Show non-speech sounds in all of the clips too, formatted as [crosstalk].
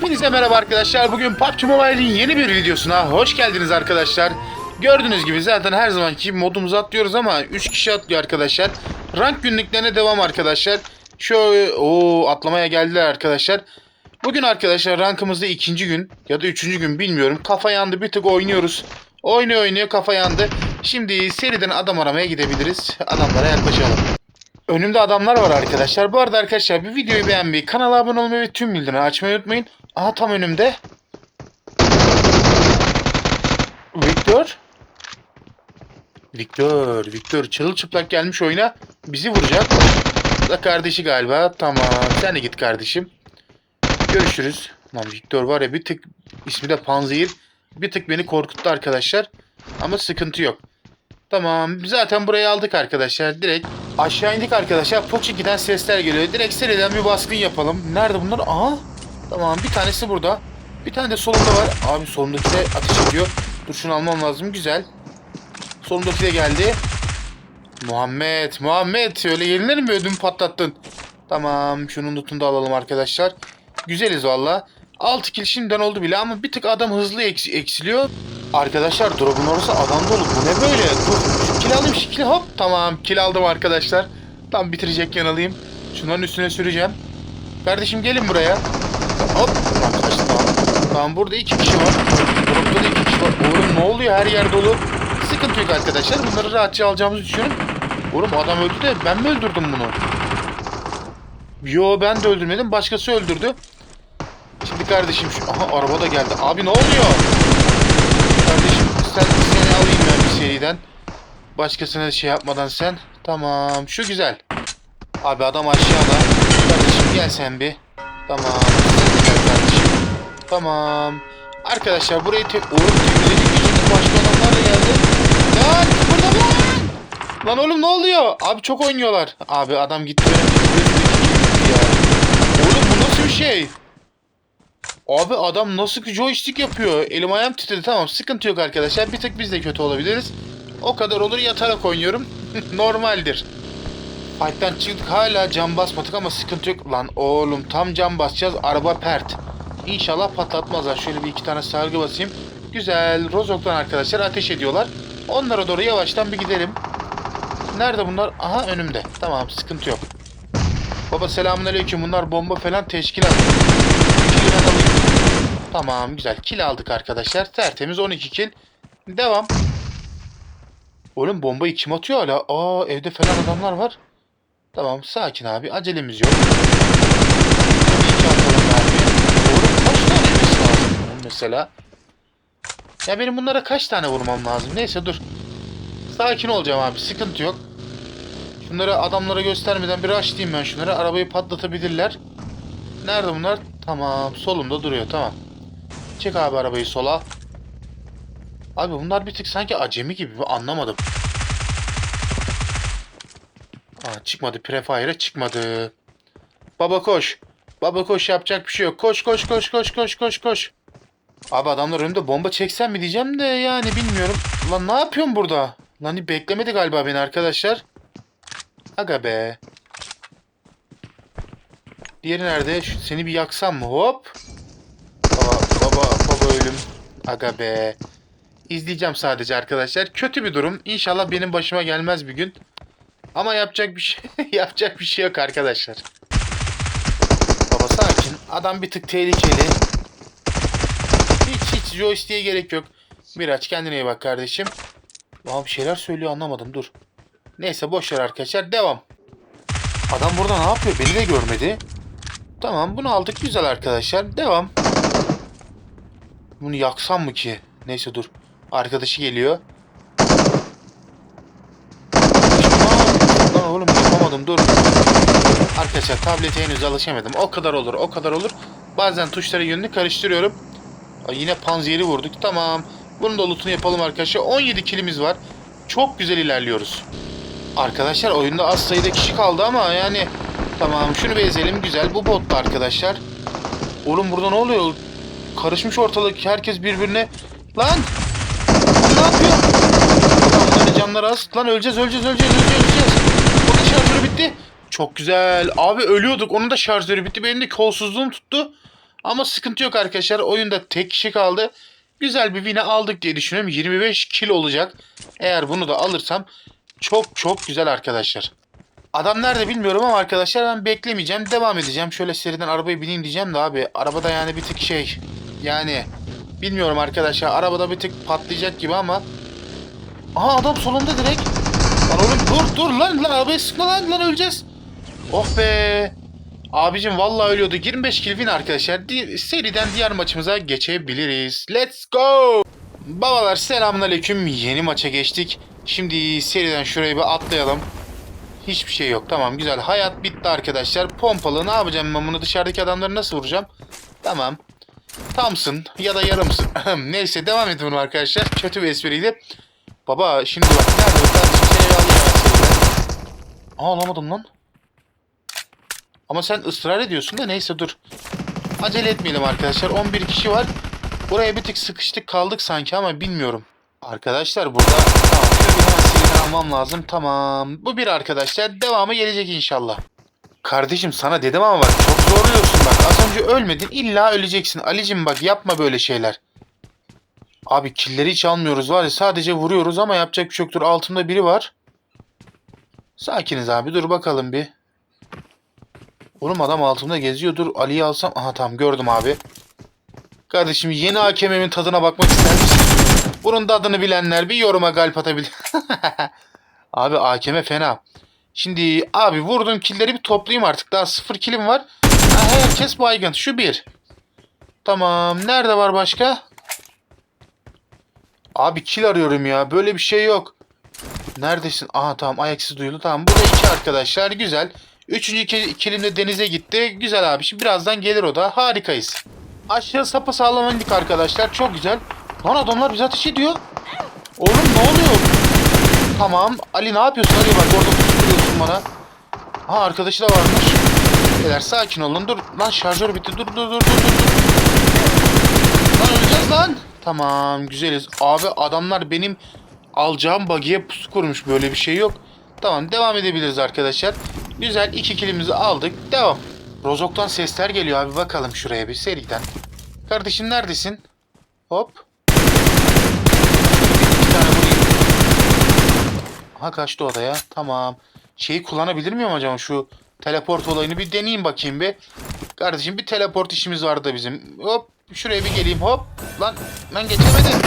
Hepinize merhaba arkadaşlar. Bugün PUBG Mobile'in yeni bir videosuna hoş geldiniz arkadaşlar. Gördüğünüz gibi zaten her zamanki modumuzu atlıyoruz ama 3 kişi atlıyor arkadaşlar. Rank günlüklerine devam arkadaşlar. Şöyle o atlamaya geldiler arkadaşlar. Bugün arkadaşlar rankımızda ikinci gün ya da üçüncü gün bilmiyorum. Kafa yandı bir tık oynuyoruz. Oynuyor oynuyor kafa yandı. Şimdi seriden adam aramaya gidebiliriz. Adamlara yaklaşalım. Önümde adamlar var arkadaşlar. Bu arada arkadaşlar bir videoyu beğenmeyi, kanala abone olmayı ve tüm bildirimleri açmayı unutmayın. Aha tam önümde. Victor. Victor, Victor çırılçıplak gelmiş oyuna. Bizi vuracak. Da kardeşi galiba. Tamam. Sen de git kardeşim. Görüşürüz. Lan Victor var ya bir tık ismi de Panzehir. Bir tık beni korkuttu arkadaşlar. Ama sıkıntı yok. Tamam. Zaten burayı aldık arkadaşlar. Direkt aşağı indik arkadaşlar. Poçinki'den sesler geliyor. Direkt seriden bir baskın yapalım. Nerede bunlar? Aha. Tamam. Bir tanesi burada. Bir tane de solunda var. Abi solundaki de ateş ediyor. Dur şunu almam lazım. Güzel. Solundaki de geldi. Muhammed. Muhammed. Öyle yenilir mi ödümü patlattın? Tamam. Şunun lootunu da alalım arkadaşlar. Güzeliz valla. 6 kill şimdiden oldu bile ama bir tık adam hızlı eks- eksiliyor. Arkadaşlar drop'un orası adam dolu. Bu ne böyle? Dur kill alayım şu hop. Tamam kill aldım arkadaşlar. Tam bitirecekken alayım. Şunların üstüne süreceğim. Kardeşim gelin buraya. Hop. Lan kaçtı tamam. Tamam burada iki kişi var. Drop'ta da iki kişi var. Oğlum ne oluyor her yer dolu. Sıkıntı yok arkadaşlar. Bunları rahatça alacağımızı düşünüyorum. Oğlum adam öldü de ben mi öldürdüm bunu? Yo ben de öldürmedim. Başkası öldürdü. Şimdi kardeşim şu... Aha araba da geldi. Abi ne oluyor? Kardeşim sen seni alayım ben bir seriden. Başkasına şey yapmadan sen. Tamam şu güzel. Abi adam aşağıda. Kardeşim gel sen bir. Tamam. Tamam. Arkadaşlar burayı tek... Oğlum başka adamlar da geldi. Lan burada lan. Lan oğlum ne oluyor? Abi çok oynuyorlar. Abi adam gitti. Oğlum bu nasıl bir şey? Abi adam nasıl ki joystick yapıyor? Elim ayağım titredi. Tamam sıkıntı yok arkadaşlar. Bir tek biz de kötü olabiliriz. O kadar olur yatarak oynuyorum. [laughs] Normaldir. Fight'tan çıktık hala cam basmadık ama sıkıntı yok. Lan oğlum tam cam basacağız. Araba pert. İnşallah patlatmazlar. Şöyle bir iki tane sargı basayım. Güzel. Rozok'tan arkadaşlar ateş ediyorlar. Onlara doğru yavaştan bir gidelim. Nerede bunlar? Aha önümde. Tamam sıkıntı yok. Baba selamünaleyküm. Bunlar bomba falan teşkilat. Tamam güzel. Kill aldık arkadaşlar. Tertemiz 12 kill. Devam. Oğlum bombayı kim atıyor hala? Aa evde falan adamlar var. Tamam sakin abi. Acelemiz yok. İyi ki atalım abi. Oğlum kaç tane yemesi lazım bunun mesela? Ya benim bunlara kaç tane vurmam lazım? Neyse dur. Sakin olacağım abi. Sıkıntı yok. Şunları adamlara göstermeden bir açlayayım ben şunları. Arabayı patlatabilirler. Nerede bunlar? Tamam. Solumda duruyor. Tamam. Çek abi arabayı sola. Abi bunlar bir tık sanki acemi gibi. Anlamadım. Aa, çıkmadı. Prefire'e çıkmadı. Baba koş. Baba koş yapacak bir şey yok. Koş koş koş koş koş koş koş. Abi adamlar önümde bomba çeksem mi diyeceğim de yani bilmiyorum. Lan ne yapıyorsun burada? Lan beklemedi galiba beni arkadaşlar. Aga be. Diğeri nerede? Şu- seni bir yaksam mı? Hop. Baba baba baba ölüm. Aga be. İzleyeceğim sadece arkadaşlar. Kötü bir durum. İnşallah benim başıma gelmez bir gün. Ama yapacak bir şey [laughs] yapacak bir şey yok arkadaşlar. Baba sakin. Adam bir tık tehlikeli. Hiç hiç joystick'e gerek yok. Miraç kendine iyi bak kardeşim. Aa bir şeyler söylüyor anlamadım dur. Neyse boş arkadaşlar devam. Adam burada ne yapıyor? Beni de görmedi. Tamam bunu aldık güzel arkadaşlar. Devam. Bunu yaksam mı ki? Neyse dur. Arkadaşı geliyor. Lan oğlum yapamadım dur. Arkadaşlar tablete henüz alışamadım. O kadar olur o kadar olur. Bazen tuşların yönünü karıştırıyorum. Ay, yine panzehiri vurduk. Tamam. Bunun da lootunu yapalım arkadaşlar. 17 kilimiz var. Çok güzel ilerliyoruz. Arkadaşlar oyunda az sayıda kişi kaldı ama yani tamam şunu bir ezelim güzel bu bottu arkadaşlar. Oğlum burada ne oluyor? Karışmış ortalık herkes birbirine. Lan! Ne yapıyor? Adamların canları az. Lan öleceğiz öleceğiz öleceğiz öleceğiz. öleceğiz. O da şarjörü bitti. Çok güzel. Abi ölüyorduk. Onun da şarjörü bitti. Benim de kolsuzluğum tuttu. Ama sıkıntı yok arkadaşlar. Oyunda tek kişi kaldı. Güzel bir win'e aldık diye düşünüyorum. 25 kill olacak. Eğer bunu da alırsam çok çok güzel arkadaşlar. Adam nerede bilmiyorum ama arkadaşlar ben beklemeyeceğim. Devam edeceğim. Şöyle seriden arabaya bineyim diyeceğim de abi. Arabada yani bir tık şey. Yani bilmiyorum arkadaşlar. Arabada bir tık patlayacak gibi ama. Aha adam solunda direkt. Lan oğlum dur dur lan lan arabaya sıkma lan lan öleceğiz. Oh be. Abicim vallahi ölüyordu. 25 kill win arkadaşlar. Di- seriden diğer maçımıza geçebiliriz. Let's go. Babalar selamünaleyküm. Yeni maça geçtik. Şimdi seriden şuraya bir atlayalım. Hiçbir şey yok. Tamam güzel. Hayat bitti arkadaşlar. Pompalı ne yapacağım ben bunu dışarıdaki adamları nasıl vuracağım? Tamam. Tamsın ya da yarımsın. Neyse devam edelim arkadaşlar. Kötü bir espriydi. Baba şimdi bak nerede bu kardeşim seni. Aa alamadım lan. Ama sen ısrar ediyorsun da neyse dur. Acele etmeyelim arkadaşlar. 11 kişi var. Buraya bir tık sıkıştık kaldık sanki ama bilmiyorum. Arkadaşlar burada silahı almam lazım. Tamam. Bu bir arkadaşlar. Devamı gelecek inşallah. Kardeşim sana dedim ama bak çok zorluyorsun bak. Az önce ölmedin illa öleceksin. Alicim bak yapma böyle şeyler. Abi killeri hiç almıyoruz var ya sadece vuruyoruz ama yapacak bir şey yoktur. Altımda biri var. Sakiniz abi dur bakalım bir. Oğlum adam altımda geziyor. Dur Ali'yi alsam. Aha tamam gördüm abi. Kardeşim yeni hakemimin tadına bakmak ister misin? Bunun tadını bilenler bir yoruma galp atabilir. [laughs] abi hakeme fena. Şimdi abi vurduğum killeri bir toplayayım artık. Daha sıfır kilim var. Ha, herkes baygın. Şu bir. Tamam. Nerede var başka? Abi kill arıyorum ya. Böyle bir şey yok. Neredesin? Aha tamam ayaksız duyulu. Tamam burada iki arkadaşlar. Güzel. Üçüncü ki- kilim de denize gitti. Güzel abi. Şimdi birazdan gelir o da. Harikayız. Aşağı sapa sağlam indik arkadaşlar. Çok güzel. Lan adamlar bize ateş ediyor. Oğlum ne oluyor? Tamam. Ali ne yapıyorsun? Ali bak orada tutuyorsun bana. Ha arkadaşı da varmış. Beyler sakin olun. Dur. Lan şarjör bitti. Dur dur dur dur dur. Lan öleceğiz lan. Tamam güzeliz. Abi adamlar benim alacağım bagiye pusu kurmuş. Böyle bir şey yok. Tamam devam edebiliriz arkadaşlar. Güzel iki kilimizi aldık. Devam. Rozok'tan sesler geliyor abi. Bakalım şuraya bir seriden. Kardeşim neredesin? Hop. Bir kaçtı odaya. Tamam. Şeyi kullanabilir miyim acaba şu teleport olayını bir deneyeyim bakayım bir. Kardeşim bir teleport işimiz vardı bizim. Hop şuraya bir geleyim hop. Lan ben geçemedim.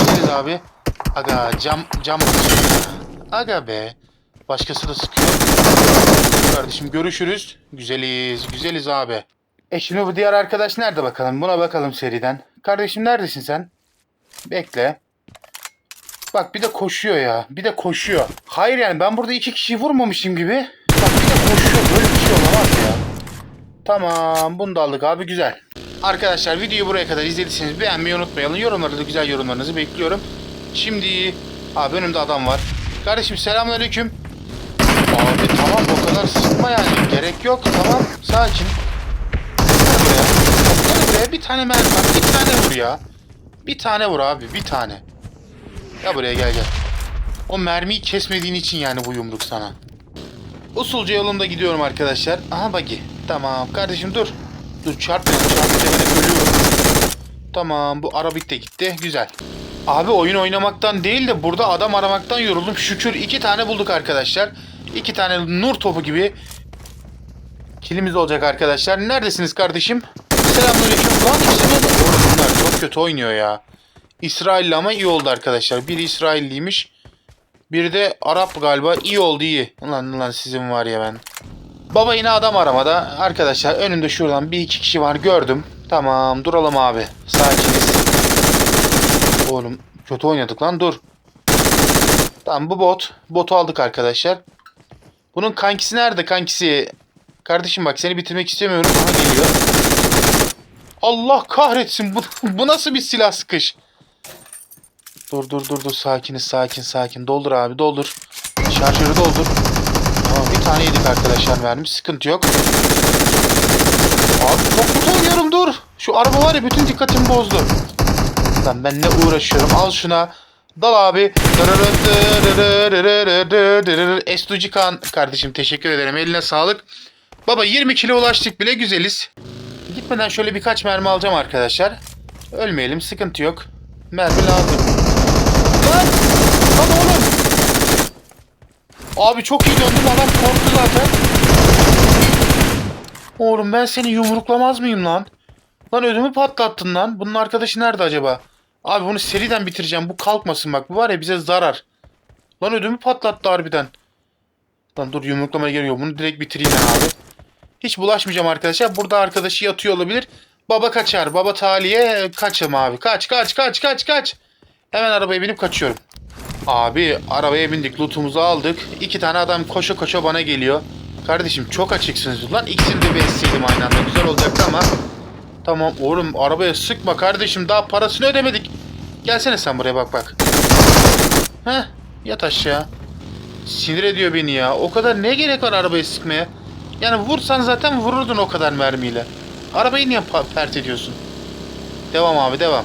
Gideriz abi. Aga cam cam. Aga be. Başkası da sıkıyor. Kardeşim görüşürüz. Güzeliz. Güzeliz abi. E şimdi bu diğer arkadaş nerede bakalım? Buna bakalım seriden. Kardeşim neredesin sen? Bekle. Bak bir de koşuyor ya. Bir de koşuyor. Hayır yani ben burada iki kişiyi vurmamışım gibi. Bak bir de koşuyor. Böyle bir şey olamaz ya. Tamam bunu da aldık abi güzel. Arkadaşlar videoyu buraya kadar izlediyseniz beğenmeyi unutmayalım. Yorumlarda da güzel yorumlarınızı bekliyorum. Şimdi abi önümde adam var. Kardeşim selamünaleyküm. Abi tamam o kadar sıkma yani. Gerek yok tamam sakin. Gel buraya. Bir tane mermi var. Bir tane vur ya. Bir tane vur abi bir tane. Gel buraya gel gel. O mermiyi kesmediğin için yani bu yumruk sana. Usulca yolunda gidiyorum arkadaşlar. Aha buggy. Tamam kardeşim dur. Dur çarpma çarpınca ben hep ölüyorum. Tamam bu arabik de gitti. Güzel. Abi oyun oynamaktan değil de burada adam aramaktan yoruldum. Şükür iki tane bulduk arkadaşlar. İki tane nur topu gibi kilimiz olacak arkadaşlar. Neredesiniz kardeşim? Selamünaleyküm. Lan işte Oğlum bunlar çok kötü oynuyor ya. İsrailli ama iyi oldu arkadaşlar. Biri İsrailliymiş. Biri de Arap galiba. İyi oldu iyi. Ulan ulan sizin var ya ben. Baba yine adam aramada. Arkadaşlar önünde şuradan bir iki kişi var gördüm. Tamam duralım abi. Sakiniz. Oğlum kötü oynadık lan dur. Tamam bu bot. Botu aldık arkadaşlar. Bunun kankisi nerede kankisi? Kardeşim bak seni bitirmek istemiyorum. Aha geliyor. Allah kahretsin. Bu, [laughs] bu nasıl bir silah sıkış? Dur dur dur dur sakiniz sakin sakin. Doldur abi doldur. Şarjörü doldur. Tamam bir tane yedik arkadaşlar vermiş. Sıkıntı yok. Abi çok kötü oynuyorum dur. Şu araba var ya bütün dikkatimi bozdu. Lan ben ne uğraşıyorum. Al şuna. Dal abi. Estuci Kan kardeşim teşekkür ederim. Eline sağlık. Baba 20 kilo ulaştık bile güzeliz. Git gitmeden şöyle birkaç mermi alacağım arkadaşlar. Ölmeyelim sıkıntı yok. Mermi lazım. Lan! Lan oğlum! Abi çok iyi döndüm adam korktu zaten. Oğlum ben seni yumruklamaz mıyım lan? Lan ödümü patlattın lan. Bunun arkadaşı nerede acaba? Abi bunu seriden bitireceğim. Bu kalkmasın bak. Bu var ya bize zarar. Lan ödümü patlattı harbiden. Lan dur yumruklamaya geliyor. Bunu direkt bitireyim ben abi. Hiç bulaşmayacağım arkadaşlar. Burada arkadaşı yatıyor olabilir. Baba kaçar. Baba taliye kaçım abi. Kaç kaç kaç kaç kaç. Hemen arabaya binip kaçıyorum. Abi arabaya bindik. Lootumuzu aldık. İki tane adam koşa koşa bana geliyor. Kardeşim çok açıksınız. Lan ikisini de besleydim aynı anda. Güzel olacaktı ama. Tamam oğlum arabaya sıkma kardeşim. Daha parasını ödemedik. Gelsene sen buraya bak bak. Heh yat aşağı. Sinir ediyor beni ya. O kadar ne gerek var arabaya sıkmaya? Yani vursan zaten vururdun o kadar mermiyle. Arabayı niye pert ediyorsun? Devam abi devam.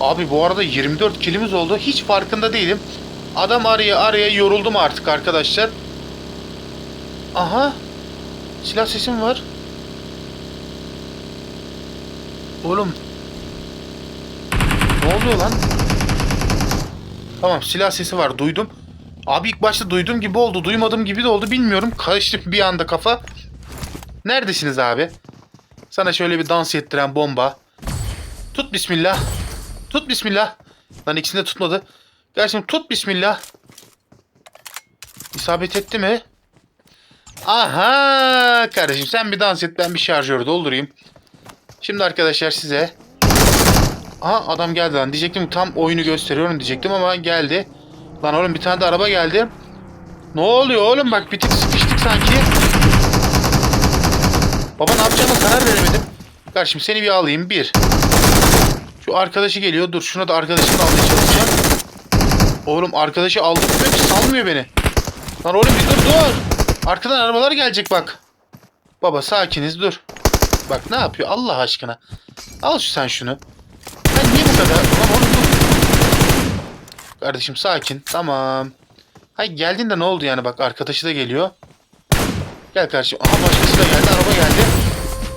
Abi bu arada 24 kilimiz oldu. Hiç farkında değilim. Adam araya araya yoruldum artık arkadaşlar. Aha. Silah sesim var. Oğlum. Ne oluyor lan? Tamam silah sesi var duydum. Abi ilk başta duyduğum gibi oldu. Duymadığım gibi de oldu bilmiyorum. Karıştı bir anda kafa. Neredesiniz abi? Sana şöyle bir dans ettiren bomba. Tut bismillah. Tut bismillah. Lan ikisini de tutmadı. Gerçekten tut bismillah. İsabet etti mi? Aha kardeşim sen bir dans et ben bir şarjör doldurayım. Şimdi arkadaşlar size Aha adam geldi lan. Diyecektim tam oyunu gösteriyorum diyecektim ama geldi. Lan oğlum bir tane de araba geldi. Ne oluyor oğlum bak bir tık sıkıştık sanki. Baba ne yapacağıma karar veremedim. Kardeşim seni bir alayım bir. Şu arkadaşı geliyor. Dur şuna da arkadaşını da almaya çalışacağım. Oğlum arkadaşı aldırmıyor ki salmıyor beni. Lan oğlum bir dur dur. Arkadan arabalar gelecek bak. Baba sakiniz dur. Bak ne yapıyor Allah aşkına. Al şu sen şunu. Ben niye bu kadar? Lan oğlum dur. Kardeşim sakin. Tamam. Hay geldiğinde ne oldu yani bak arkadaşı da geliyor. Gel kardeşim. Aha başkası da geldi. Araba geldi.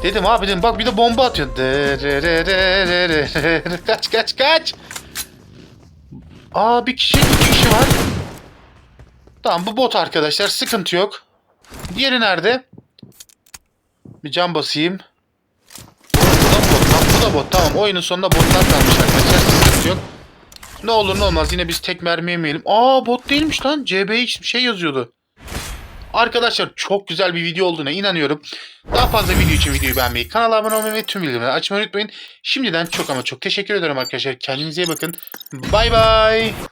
Dedim abi dedim bak bir de bomba atıyor. [laughs] Kaç kaç kaç. Aa bir kişi iki kişi var. Tamam bu bot arkadaşlar sıkıntı yok. Diğeri nerede? Bir cam basayım. Bu da bot. Lan bu da bot. Tamam oyunun sonunda botlar kalmış arkadaşlar. Sıkıntı yok. Ne olur ne olmaz yine biz tek mermi yemeyelim. Aa bot değilmiş lan. CBX bir şey yazıyordu. Arkadaşlar çok güzel bir video olduğuna inanıyorum. Daha fazla video için videoyu beğenmeyi, kanala abone olmayı ve tüm bildirimleri açmayı unutmayın. Şimdiden çok ama çok teşekkür ederim arkadaşlar. Kendinize iyi bakın. Bay bay.